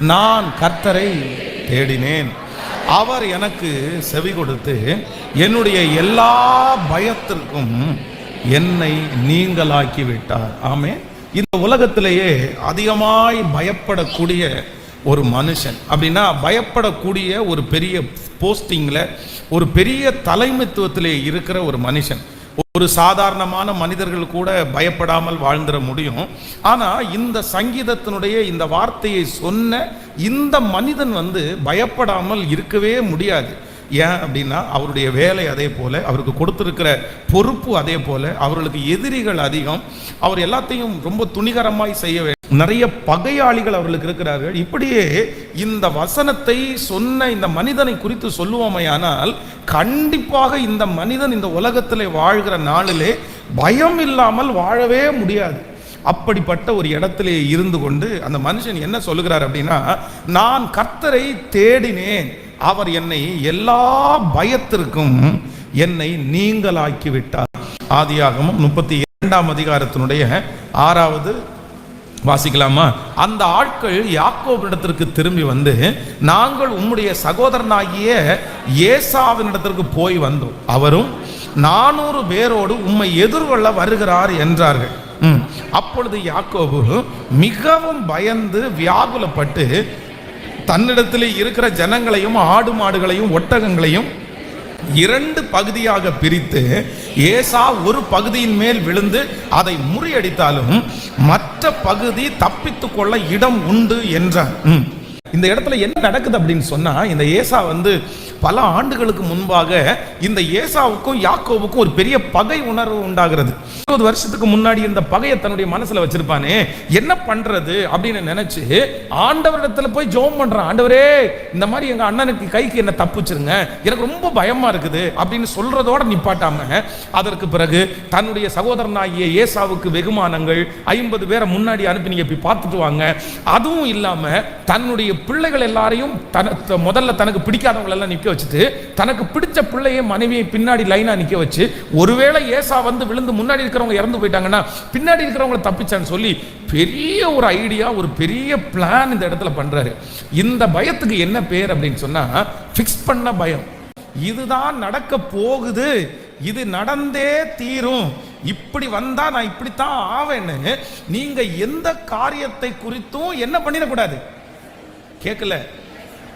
நான் கர்த்தரை தேடினேன். அவர் எனக்கு செவி கொடுத்து என்னுடைய எல்லா பயத்திற்கும் என்னை நீங்களாக்கி விட்டார். ஆமே இந்த உலகத்திலேயே அதிகமாய் பயப்படக்கூடிய ஒரு மனுஷன். அப்படின்னா பயப்படக்கூடிய ஒரு பெரிய போஸ்டிங்கில் ஒரு பெரிய தலைமைத்துவத்திலே இருக்கிற ஒரு மனுஷன். ஒரு சாதாரணமான மனிதர்கள் கூட பயப்படாமல் வாழ்ந்துட முடியும். ஆனால் இந்த சங்கீதத்தினுடைய இந்த வார்த்தையை சொன்ன இந்த மனிதன் வந்து பயப்படாமல் இருக்கவே முடியாது. ஏன் அப்படின்னா அவருடைய வேலை அதே போல அவருக்கு கொடுத்துருக்கிற பொறுப்பு அதே போல அவர்களுக்கு எதிரிகள் அதிகம். அவர் எல்லாத்தையும் ரொம்ப துணிகரமாய் செய்ய வேண்டும் நிறைய பகையாளிகள் அவர்களுக்கு இருக்கிறார்கள். இப்படியே இந்த வசனத்தை சொன்ன இந்த மனிதனை குறித்து சொல்லுவோமையானால் கண்டிப்பாக இந்த மனிதன் இந்த உலகத்திலே வாழ்கிற நாளிலே பயம் இல்லாமல் வாழவே முடியாது. அப்படிப்பட்ட ஒரு இடத்திலே இருந்து கொண்டு அந்த மனுஷன் என்ன சொல்லுகிறார் அப்படின்னா நான் கர்த்தரை தேடினேன். அவர் என்னை எல்லா பயத்திற்கும் என்னை நீங்களாக்கி விட்டார் ஆதியாகமும் முப்பத்தி இரண்டாம் அதிகாரத்தினுடைய ஆறாவது வாசிக்கலாமா? அந்த ஆட்கள் யாக்கோபினிடத்திற்கு திரும்பி வந்து நாங்கள் உம்முடைய சகோதரனாகிய ஏசாவினிடத்திற்கு போய் வந்தோம். அவரும் நானூறு பேரோடு உம்மை எதிர்கொள்ள வருகிறார் என்றார்கள். ம். அப்பொழுது யாக்கோபு மிகவும் பயந்து வியாகுலப்பட்டு தன்னிடத்தில் இருக்கிற ஜனங்களையும் ஆடு மாடுகளையும் ஒட்டகங்களையும் இரண்டு பகுதியாக பிரித்து ஏசா ஒரு பகுதியின் மேல் விழுந்து அதை முறியடித்தாலும் மற்ற பகுதி தப்பித்துக்கொள்ள இடம் உண்டு என்றார் இந்த இடத்துல என்ன நடக்குது அப்படின்னு சொன்னா இந்த ஏசா வந்து பல ஆண்டுகளுக்கு முன்பாக இந்த ஏசாவுக்கும் யாக்கோவுக்கும் ஒரு பெரிய பகை உணர்வு உண்டாகிறது. இருபது வருஷத்துக்கு முன்னாடி இந்த பகையை தன்னுடைய மனசுல வச்சிருப்பானே என்ன பண்றது அப்படின்னு நினைச்சு ஆண்டவரிடத்துல போய் ஜெபம் பண்றான். ஆண்டவரே இந்த மாதிரி எங்க அண்ணனுக்கு கைக்கு என்ன தப்புச்சிருங்க எனக்கு ரொம்ப பயமா இருக்குது அப்படின்னு சொல்றதோட நிப்பாட்டாம அதற்கு பிறகு தன்னுடைய சகோதரனாகிய ஏசாவுக்கு வெகுமானங்கள் ஐம்பது பேரை முன்னாடி அனுப்பி நீங்க போய் பார்த்துட்டு வாங்க. அதுவும் இல்லாம தன்னுடைய பிள்ளைகள் எல்லாரையும் தன முதல்ல தனக்கு பிடிக்காதவங்களெல்லாம் எல்லாம் வச்சுட்டு தனக்கு பிடிச்ச பிள்ளையை மனைவியை பின்னாடி லைனாக நிற்க வச்சு ஒருவேளை ஏசா வந்து விழுந்து முன்னாடி இருக்கிறவங்க இறந்து போயிட்டாங்கன்னா பின்னாடி இருக்கிறவங்களை தப்பிச்சான்னு சொல்லி பெரிய ஒரு ஐடியா ஒரு பெரிய பிளான் இந்த இடத்துல பண்ணுறாரு இந்த பயத்துக்கு என்ன பேர் அப்படின்னு சொன்னால் ஃபிக்ஸ் பண்ண பயம். இதுதான் நடக்க போகுது. இது நடந்தே தீரும். இப்படி வந்தா நான் இப்படித்தான் ஆவேன்னு நீங்க எந்த காரியத்தை குறித்தும் என்ன பண்ணிடக்கூடாது. கேட்கல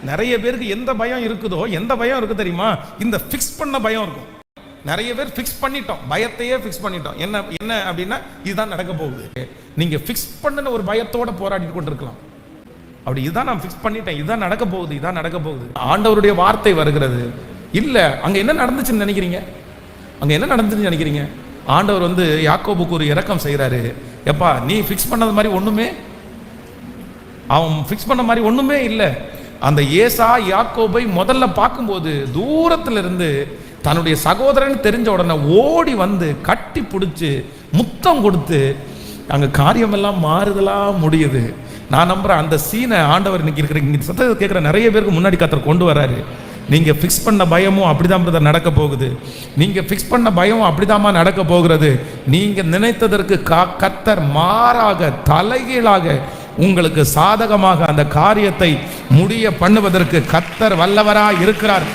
நிறைய பேருக்கு எந்த பயம் இருக்குதோ எந்த பயம் இருக்கு தெரியுமா? இந்த ஃபிக்ஸ் பண்ண பயம் இருக்கும். நிறைய பேர் ஃபிக்ஸ் பண்ணிட்டோம். பயத்தையே ஃபிக்ஸ் பண்ணிட்டோம். என்ன என்ன அப்படின்னா இதுதான் நடக்க போகுது. நீங்க ஃபிக்ஸ் பண்ணின ஒரு பயத்தோட போராடி கொண்டிருக்கலாம். அப்படி இதுதான் நான் ஃபிக்ஸ் பண்ணிட்டேன். இதுதான் நடக்க போகுது. இதான் நடக்க போகுது. ஆண்டவருடைய வார்த்தை வருகிறது. இல்ல அங்க என்ன நடந்துச்சுன்னு நினைக்கிறீங்க? அங்க என்ன நடந்துச்சுன்னு நினைக்கிறீங்க? ஆண்டவர் வந்து யாக்கோபுக்கு ஒரு இறக்கம் செய்கிறாரு எப்பா நீ ஃபிக்ஸ் பண்ணது மாதிரி ஒண்ணுமே அவன் ஃபிக்ஸ் பண்ண மாதிரி ஒன்றுமே இல்லை. அந்த ஏசா யாக்கோபை முதல்ல பார்க்கும்போது தூரத்தில் இருந்து தன்னுடைய சகோதரன் தெரிஞ்ச உடனே ஓடி வந்து கட்டி பிடிச்சி முத்தம் கொடுத்து அங்கே காரியமெல்லாம் மாறுதலாக முடியுது. நான் நம்புறேன் அந்த சீனை ஆண்டவர் இன்னைக்கு இருக்கிற இங்கே சத்தத்தை கேட்குற நிறைய பேருக்கு முன்னாடி கத்தர் கொண்டு வராரு. நீங்கள் ஃபிக்ஸ் பண்ண பயமும் அப்படிதான் பிரதர் நடக்க போகுது. நீங்கள் ஃபிக்ஸ் பண்ண பயமும் அப்படிதாம்மா நடக்க போகிறது. நீங்கள் நினைத்ததற்கு கா- கத்தர் மாறாக தலைகீழாக உங்களுக்கு சாதகமாக அந்த காரியத்தை முடிய பண்ணுவதற்கு கத்தர் வல்லவரா இருக்கிறார்.